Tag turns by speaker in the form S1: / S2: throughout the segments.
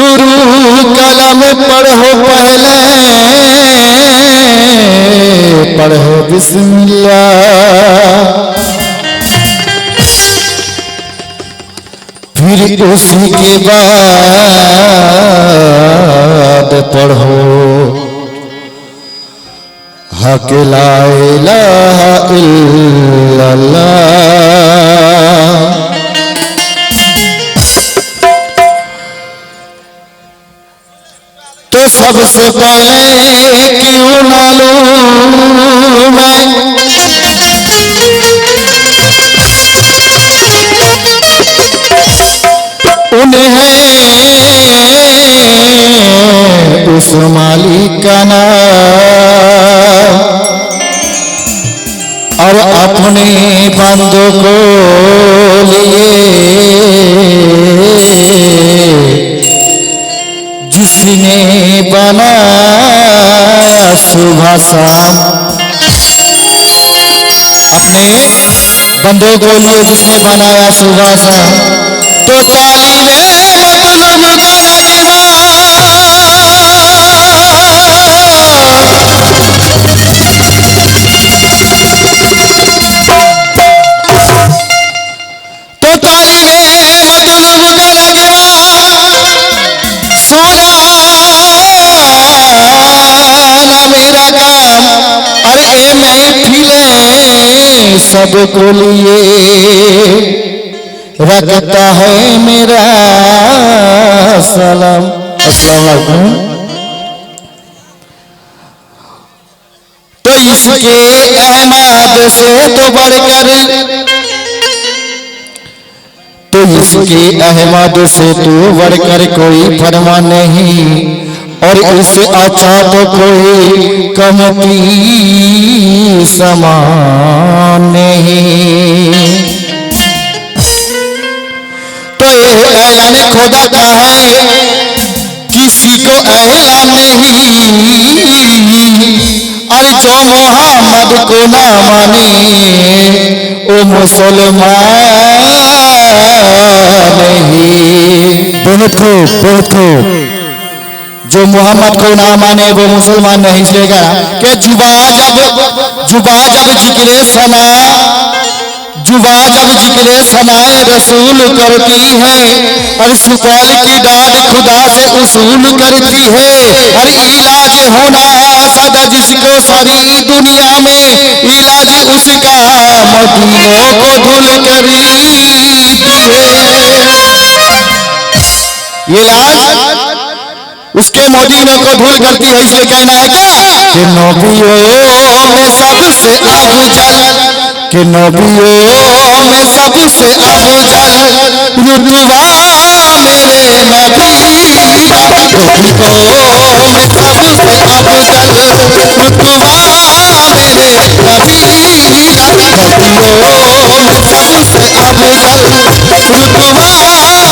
S1: शुरू कलम पढ़ो पहले पढ़ो बिस्मिल्लाह। फिर उसके बाद पढ़ो। हक ला इलाहा इल्लल्लाह। सबसे पहले क्यों ना लूं मैं उन्हें उस मालिक का नाम और अपने बंदों को लिए जिसने बनाया सुबह शाम अपने बंदों को लिए जिसने बनाया सुबह शाम तो काली सबको लिए रखता है मेरा सलाम। अस्सलाम तो इसके अहमद से तो बढ़कर तो इसके अहमद से तो बढ़कर कोई फरमा नहीं, और इस अच्छा तो कोई कमती समान नहीं तो ऐलान खुदा का है, किसी को ऐलान नहीं। अरे जो मोहम्मद को ना माने ओ मुसलमान नहीं। बहुत खूब बहुत खूब जो मोहम्मद को ना माने वो मुसलमान नहीं चलेगा। क्या जुबा जब जुबा जब ज़िक्र सना जुबा जब ज़िक्र सनाए रसूल करती है और सुकौल की डाल खुदा से उसूल करती है और इलाज होना सदा जिसको सारी दुनिया में इलाज उसका मदीनों को धुल करी इलाज उसके मोदीनों को धूल करती है इसलिए कहना है क्या कि नबियों में सबसे अफजल कि नबियों में सबसे अफजल रुतबा मेरे नबी नबियों में सबसे अफजल रुतबा मेरे नबी नबियों में सबसे अफजल रुतबा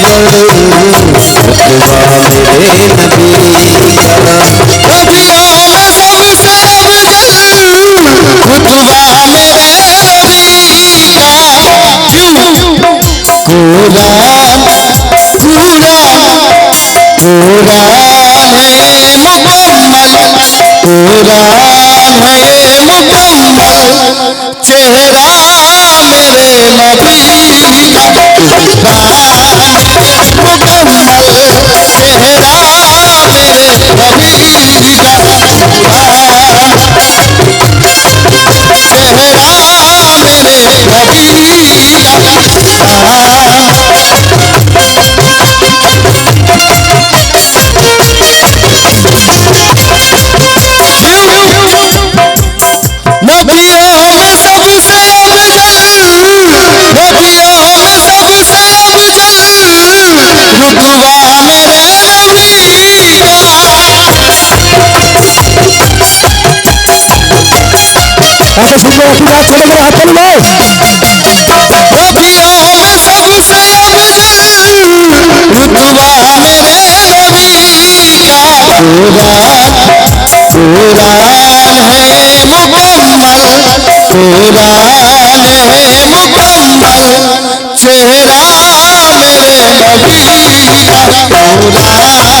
S1: বড় चेहरा मेरे नबी का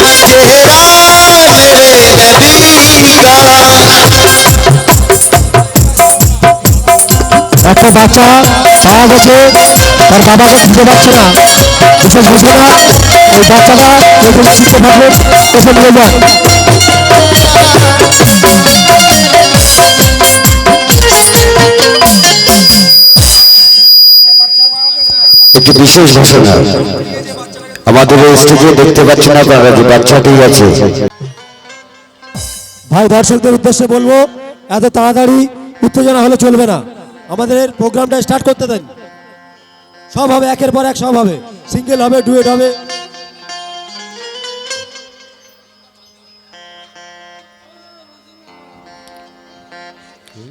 S2: বাচ্চা মারা গেছে তার বাবাকে খুঁজে পাচ্ছে না। বিশেষ ওই বাচ্চাটা শিখতে এসে নিয়ে যান
S3: একটি বিশেষ ঘোষণা। আমাদের স্টেজে দেখতে পাচ্ছেন আপনারা যে বাচ্চাটি আছে।
S2: ভাই দর্শকদের উদ্দেশ্যে বলব এত তাড়াতাড়ি উত্তেজনা হলে চলবে না। আমাদের প্রোগ্রামটা স্টার্ট করতে দেন। সব হবে, একের পর এক সব হবে। সিঙ্গেল হবে, ডুয়েট হবে।
S1: তো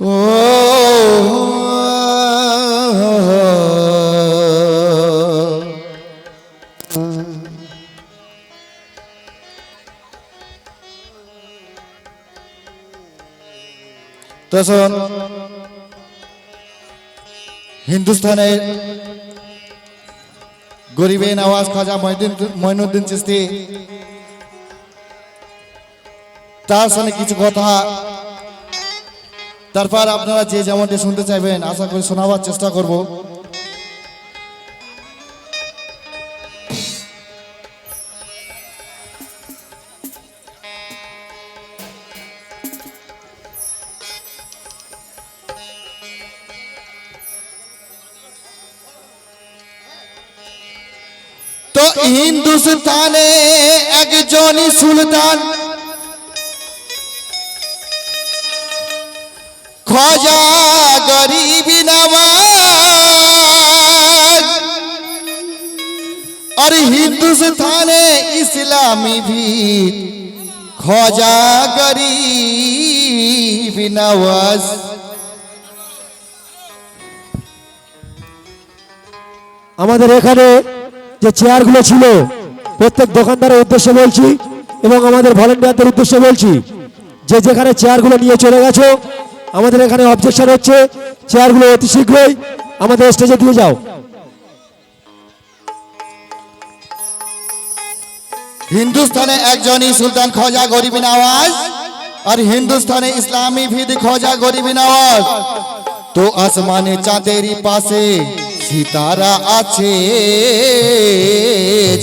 S1: শোন হিন্দুস্তানের গরিবে নওয়াজ খাজা মঈনুদ্দিন চিস্তি তার সঙ্গে কিছু কথা তারপর আপনারা যে যেমনটি শুনতে চাইবেন, আশা করি শোনাবার চেষ্টা করব। তো হিন্দুস্তানে একজনই সুলতান খোজা গরিব নওয়াজ আর হিন্দুস্তানে ইসলামী ভি খোজা গরিব নওয়াজ
S2: আমাদের এখানে যে চেয়ারগুলো ছিল, প্রত্যেক দোকানদারের উদ্দেশ্যে বলছি, এবং আমাদের ভলেন্টিয়ারদের উদ্দেশ্যে বলছি, যে যেখানে চেয়ারগুলো নিয়ে চলে গেছো আমাদের এখানে অবজেকশন হচ্ছে, চেয়ারগুলো অতি শীঘ্রই আমাদের স্টেজে দিয়ে যাও।
S1: হিন্দুস্তানে একজনই সুলতান খোঁজা গরিব নওয়াজ আর হিন্দুস্তানে ইসলামী ভিদ খোঁজা গরিব নওয়াজ তো আসমানে চাঁদেরই পাশে সিতারা আছে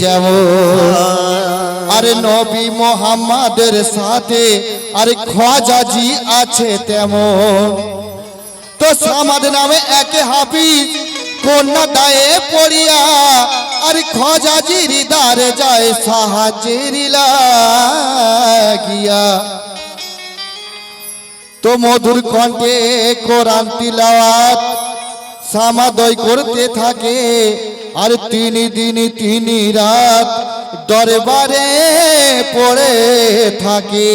S1: যেমন আরে নবী মোহাম্মদের সাথে, আরে খোঁজাজি আছে তেমন। তো সামাদ নামে একে হাফিজ কন্যা দায়ে পড়িয়া, আর খজাজির দারে যায় সাহায্যের লাগিয়া। তো মধুর কণ্ঠে কোরআন তিলাওয়াত সামাদয় করতে থাকে। আর তিনি দিন তিনি রাত দরবারে পড়ে থাকে।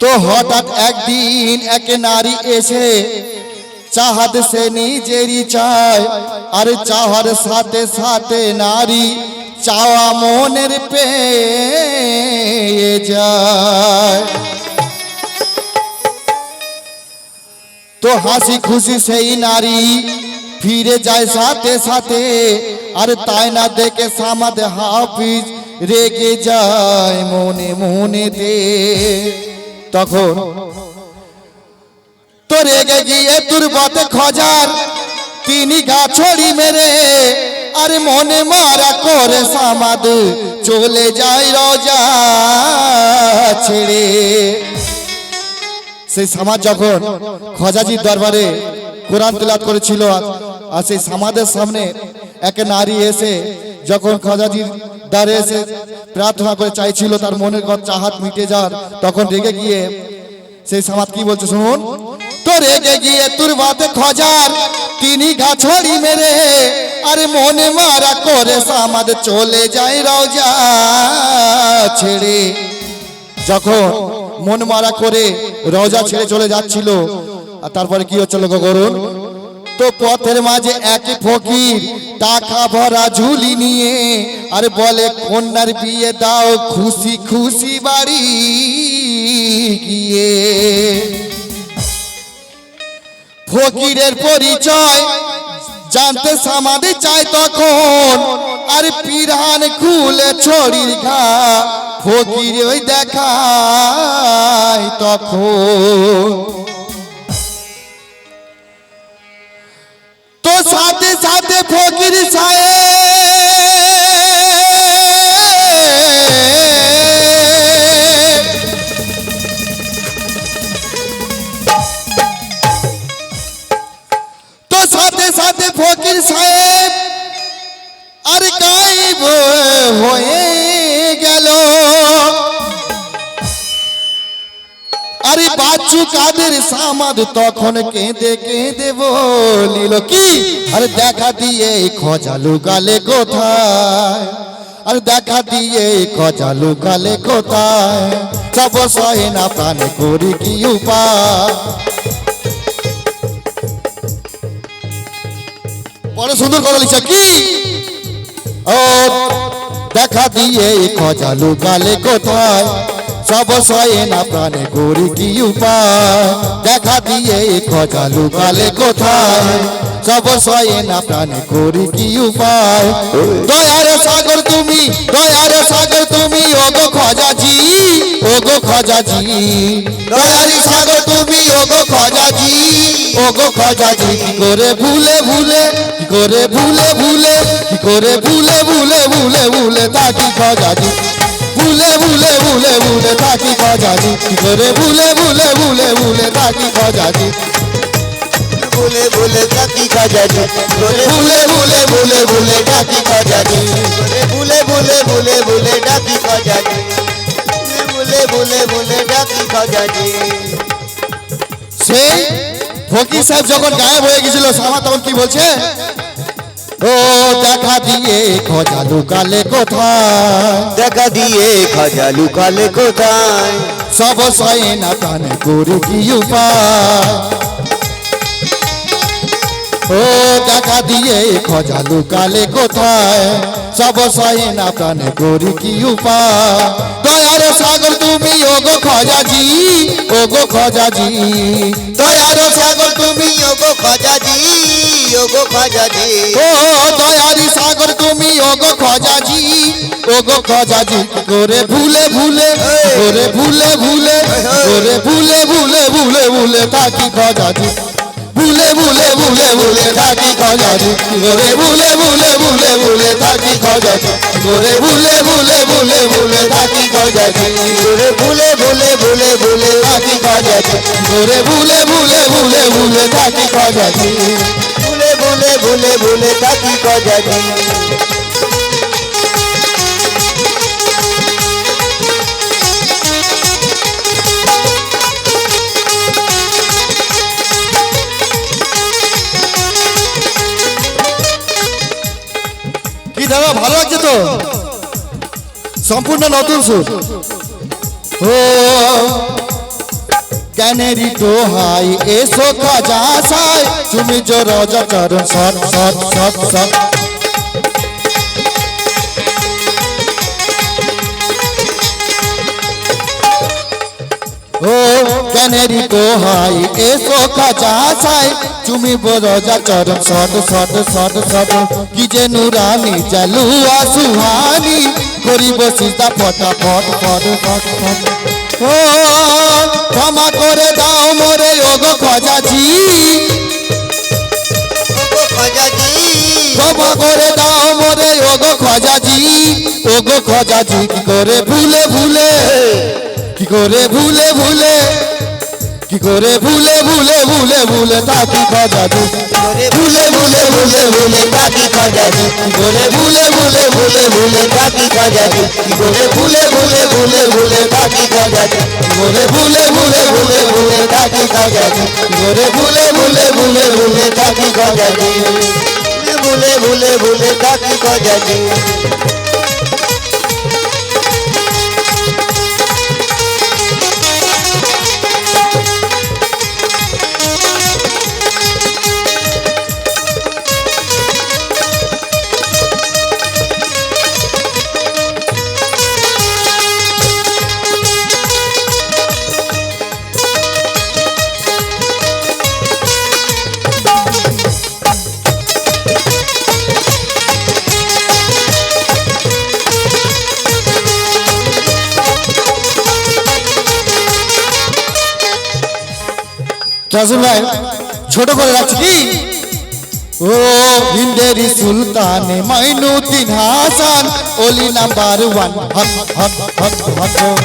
S1: তো হঠাৎ একদিন এক নারী এসে চাহাত সে নিজেরই চায়, আর চাহার সাথে সাথে নারী চাওয়া মনের পেয়ে যায়। তো হাসি খুশি সেই নারী ফিরে যায় সাথে সাথে। আর তাই না দেখে সামাদ হাফিজ রেগে যায় মনে মনেতে। তখন তো রেগে গিয়ে তুরবতে খজার তিনি গাছড়ি মেরে, আর মনে মারা করে সামাদ চলে যায় রজা ছেড়ে। সেই সমাজ যখন খজাজির দরবারে কোরআন তেলাত করেছিল, আর সেই সমাজের সামনে এক নারী এসে যখন খজাজির দ্বারে এসে প্রার্থনা করে চাইছিল, তার মনের ঘর চাহাত মিটে যার তখন রেগে গিয়ে সেই সমাজ কি বলছে শুনুন? তো রেগে গিয়ে তোর বাতে খজার তিনি গাছড়ি মেরে, আরে মনে মারা করে সামাদ চলে যায় রওজা ছেড়ে। যখন মন মারা করে রওজা ছেড়ে চলে যাচ্ছিল। আর তারপরে কি হচ্ছিল গো করুন? তো পথের মাঝে এক ফকির টাকা ভরা ঝুলি নিয়ে আর বলে, কন্যার বিয়ে দাও, খুশি খুশি বাড়ি গিয়ে। ফকিরের পরিচয় জানতে সামাদি চাই তখন আর পিরান খুলে ছড়ির ঘা ফকির ওই দেখায় তখন তো সাথে সাথে ফকির সাহেব বাচ্চু সামাদ তখন কেঁদে কেঁদে বলিল, কি? আরে দেখা দিয়ে খজালু গালে কোথায়? আর দেখা দিয়ে খজালু গালে কোথায়? সব সহে না প্রাণ করি কি উপায়? বড় সুন্দর করে লিখছে কি? ও, দেখা দিয়ে খজালু গালে কোথায়? সব সয়ে না প্রাণে করি কি উপায়? দেখা দিয়ে খজালু গালে কোথায়? সব সয়ে না প্রাণে করি কি উপায়? দয়ার সাগর তুমি, দয়ার সাগর তুমি, ওগো খজাজি ওগো খজাজি। দয়ার সাগর তুমি, ওগো খজাজি ওগো খজাজি। কি করে ভুলে ভুলে, কি করে ভুলে ভুলে, কি করে ভুলে ভুলে ভুলে ভুলে থাকি খজাজি। ভুলে থাকি খজাজি কি করে ভুলে ভুলে ভুলে ভুলে থাকি খজাজি
S4: ভুলে ভুলে কাকি খাজাজি ভুলে
S1: ভুলে ভুলে ভুলে ভুলে থাকি খজাজি
S4: ভুলে ভুলে ভুলে ভুলে ডাকি খাজাজি ভুলে ভুলে ভুলে ডাকি খাজাজি
S1: সেই ফকির সাহেব যখন গায়েব হয়ে গেছিল সামা তখন কি বলছে ও দেখা দিয়ে খোঁজা লুকালে কোথায়?
S4: দেখা দিয়ে খোঁজা লুকালে কোথায়?
S1: সব সয়ে না প্রাণে করি কি উপায়? ও দেখা দিয়ে খোঁজা লুকালে কোথায়? সব সয়ে না প্রাণে করি কি উপায়? দয়ার সাগর তুমি ও গো খোঁজাজি ও গো খোঁজাজি। দয়ার সাগর তুমি
S4: ওগো খাজাজি ওগো খাজাজি।
S1: ও দয়ারি সাগর তুমি ও গো খোঁজাজি ও গো খোঁজাজি। করে ভুলে ভুলে করে ভুলে ভুলে করে ভুলে ভুলে ভুলে ভুলে থাকি খোঁজাজি। ভুলে ভুলে ভুলে ভুলে থাকি খজাতি করে ভুলে ভুলে ভুলে ভুলে থাকি খজাতি করে ভুলে ভুলে ভুলে ভুলে থাকি খজাতি
S4: ওরে ভুলে ভুলে ভুলে ভুলে
S1: থাকি খজাতি করে ভুলে ভুলে ভুলে ভুলে থাকি খজাতি
S4: ভুলে ভুলে ভুলে ভুলে থাকি খাজাজি
S1: কি ভালো আছে তো? সম্পূর্ণ নতুন সুর। ও ক্যানেরি তো হাই এসো খাজা সাই। তুমি যে রজা চরণ সৎ সৎ সৎ সৎ। ক্যানেরি দোহাই। এসো খাজা সাই তুমি বরজা চরণ সদ সদ সদ সদ কি যে নুরানি চালুয়া সুহানি। করিব সিজা ফটা ফট ফট ফট ও ক্ষমা করে দাও মোরে ওগো খাজাজি। ক্ষমা করে দাও মোরে ওগো খজাজি। ওগো খজাজি কি করে ভুলে ভুলে? কি করে ভুলে ভুলে? কি করে ভুলে ভুলে ভুলে ভুলে থাকি খজাজি ভুলে ভুলে ভুলে ভুলে থাকি খজাজি কি করে ভুলে ভুলে ভুলে ভুলে থাকি খজাজি কি করে ভুলে ভুলে ভুলে ভুলে থাকি খজাজি কি করে ভুলে ভুলে ভুলে ভুলে থাকি খজাজি কি করে ভুলে ভুলে ভুলে ভুলে থাকি খজাজি
S4: ভুলে ভুলে ভুলে থাকি খাজাজি
S1: কাজল ভাই, ছোট করে রাখছি কি? ও হিন্দেরি সুলতানে মাইনুদ্দিন হাসান ওলি নাম্বার ওয়ান। হক হক হক হক।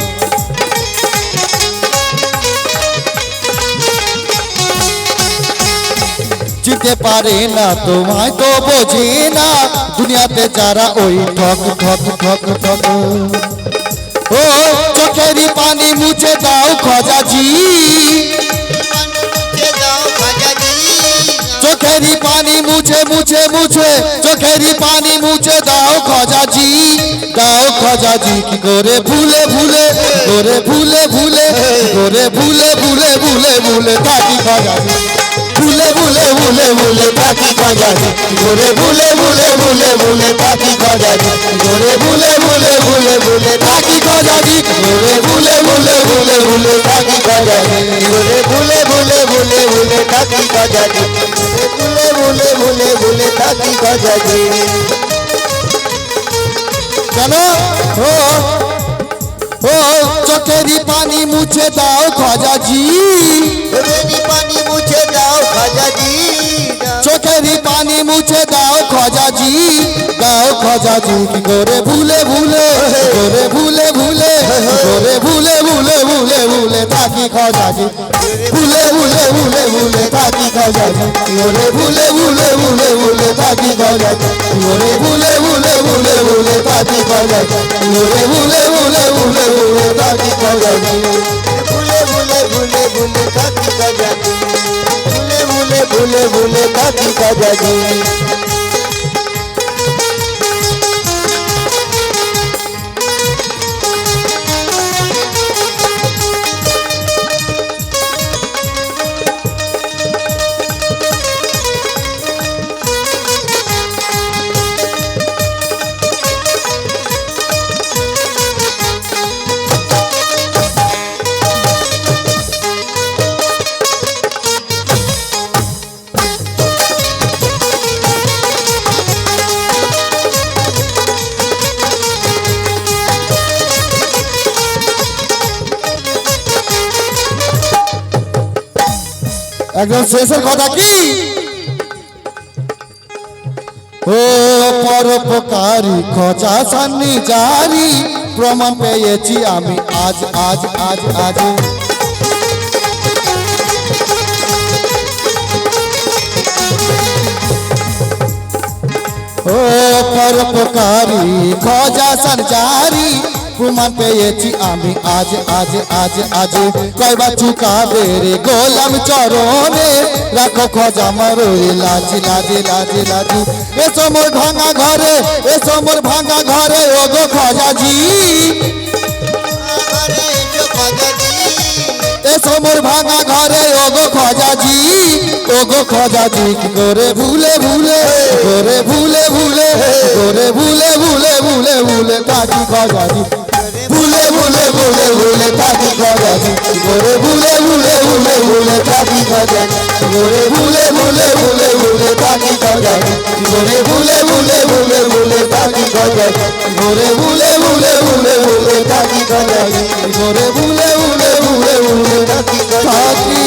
S1: চিনতে পারে না, তোমায় তো বোঝে না, দুনিয়াতে যারা ওই ঠক ঠক ঠক ঠক। ও চোখেরই পানি মুছে দাও খজাজি চোখেরই পানি মুছে মুছে মুছে। চোখেরই পানি মুছে, দাও খজাজি দাও খজাজি কি করে ভুলে ভুলে করে ভুলে ভুলে করে ভুলে ভুলে ভুলে ভুলে থাকি খজাজি ভুলে ভুলে ভুলে ভুলে খজাজি কি করে ভুলে ভুলে ভুলে ভুলে খজাজি কি করে ভুলে ভুলে ভুলে ভুলে খজাজি কি করে ভুলে ভুলে ভুলে ভুলে থাকি খজাজি
S4: ওরে ভুলে ভুলে ভুলে ভুলে থাকি খাজাজি ভুলে ভুলে ভুলে ভুলে থাকি খাজাজি
S1: কেন ও ও চোখেরই পানি মুছে দাও খজাজি
S4: ওরে পানি মুছে দাও খাজাজি
S1: চোখেরই পানি মুছে দাও খজাজি দাও খজাজি কি করে ভুলে ভুলে করে ভুলে ভুলে করে ভুলে ভুলে ভুলে ভুলে থাকি খজাজি ভুলে ভুলে ভুলে ভুলে থাকি খজাজি কি ভুলে ভুলে ভুলে ভুলে থাকি খজাজি কি ভুলে ভুলে ভুলে ভুলে থাকি খজাজি কি ভুলে ভুলে ভুলে ভুলে থাকি খজাজি
S4: ভুলে ভুলে ভুলে ভুলে থাকি খাজাজি ভুলে ভুলে ভুলে ভুলে থাকি খাজাজি
S1: একদম শেষের কথা কি? ও পরোপকারী খোঁজা সান্নি জারি, প্রমাণ পেয়েছি আমি আজ আজ আজ আজ। ও পরোপকারী খোঁজা সঞ্চারি প্রমাণ পেয়েছি আমি আজ আজ আজ আজ। কয়বার চুকাবে রে গোলাম চরণে? রাখো খোঁজা মারোরে লাজ লাজ লাজ লাজ। এ সমর ভাঙা ঘরে এ সমর ভাঙা ঘরে ও গো খোঁজাজি।
S4: এসো
S1: সমর ভাঙা ঘরে ও গো খোঁজাজি। ও গো খোঁজাজি করে ভুলে ভুলে করে ভুলে ভুলে করে ভুলে ভুলে ভুলে ভুলে থাকি খোঁজাজি। ভুলে ভুলে ভুলে ভুলে খোঁজাজি কি করে ভুলে ভুলে ভুলে ভুলে খোঁজাজি কি করে ভুলে ভুলে ভুলে ভুলে খোঁজাজি কি করে ভুলে ভুলে ভুলে ভুলে খোঁজাজি কি করে ভুলে ভুলে ভুলে ভুলে খোঁজাজি কি করে ভুলে ভুলে ভুলে ভুলে থাকি খোঁজাজি